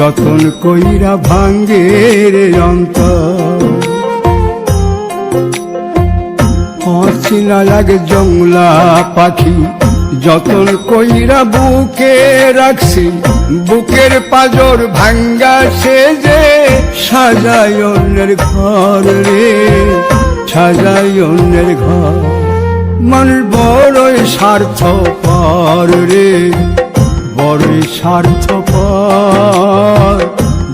যতন কইরা ভাঙ্গে রে অন্তর। অচিনা লাগে জংলা পাখি, যতন কইরা বুকে রাখছি, বুকের পাজর ভাঙ্গা সে যে সাজাই অন্যের ঘর রে সাজাই অন্যের ঘর। মন বড়ই স্বার্থ পর রে, বড়ই স্বার্থ পর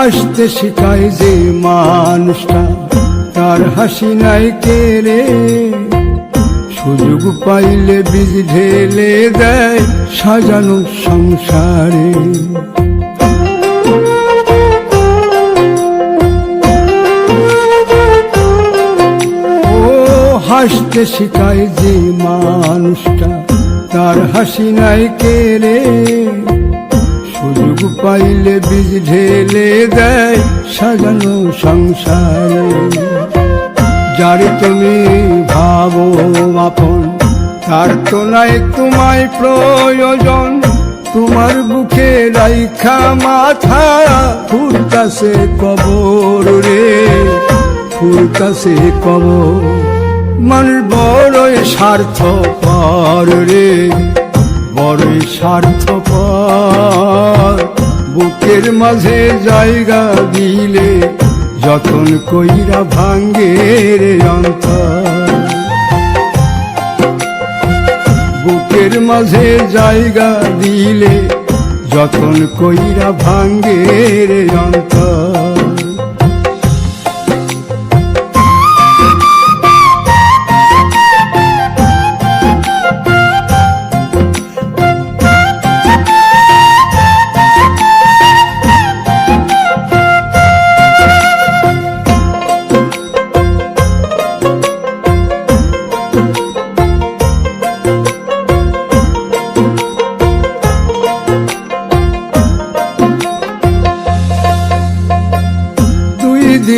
হাসতে শিখায় যে মানুষটা, তার হাসি নাই কেড়ে সুযোগ পাইলে বীজ ঢেলে দেয় সাজানো সংসারে। হাসতে শিখায় যে মানুষটা, তার হাসি নাই কেড়ে সুযোগ পাইলে বীজ ঢেলে দেয়, সাজানো সংসারে। যার তুমি ভাবো আপন, তার তোলায় তোমায় প্রয়োজন। তোমার বুকে রাইখা মাথা, ফুরতাছে কবর রে। ফুরতাছে কবর মানুষ বড়ই স্বার্থ পর রে। বড়ই স্বার্থ পর বুকের মাঝে জায়গা দিলে যতন কইরা ভাঙ্গে রে অন্তর। বুকের মাঝে জায়গা দিলে যতন কইরা ভাঙ্গে রে অন্তর।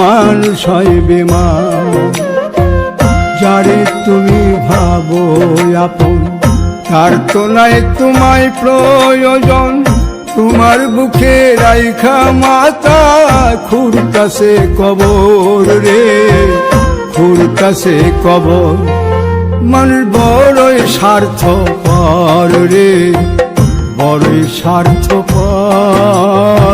মানুষ হয় বেমান যারে তুমি ভাবো আপন, তার তোলায় তোমায় প্রয়োজন, তোমার বুকে রাইখা মাতা খুরতাছে কবর রে খুরতাছে কবর মানুষ বড়ই স্বার্থ পর রে, বড়ই স্বার্থ পর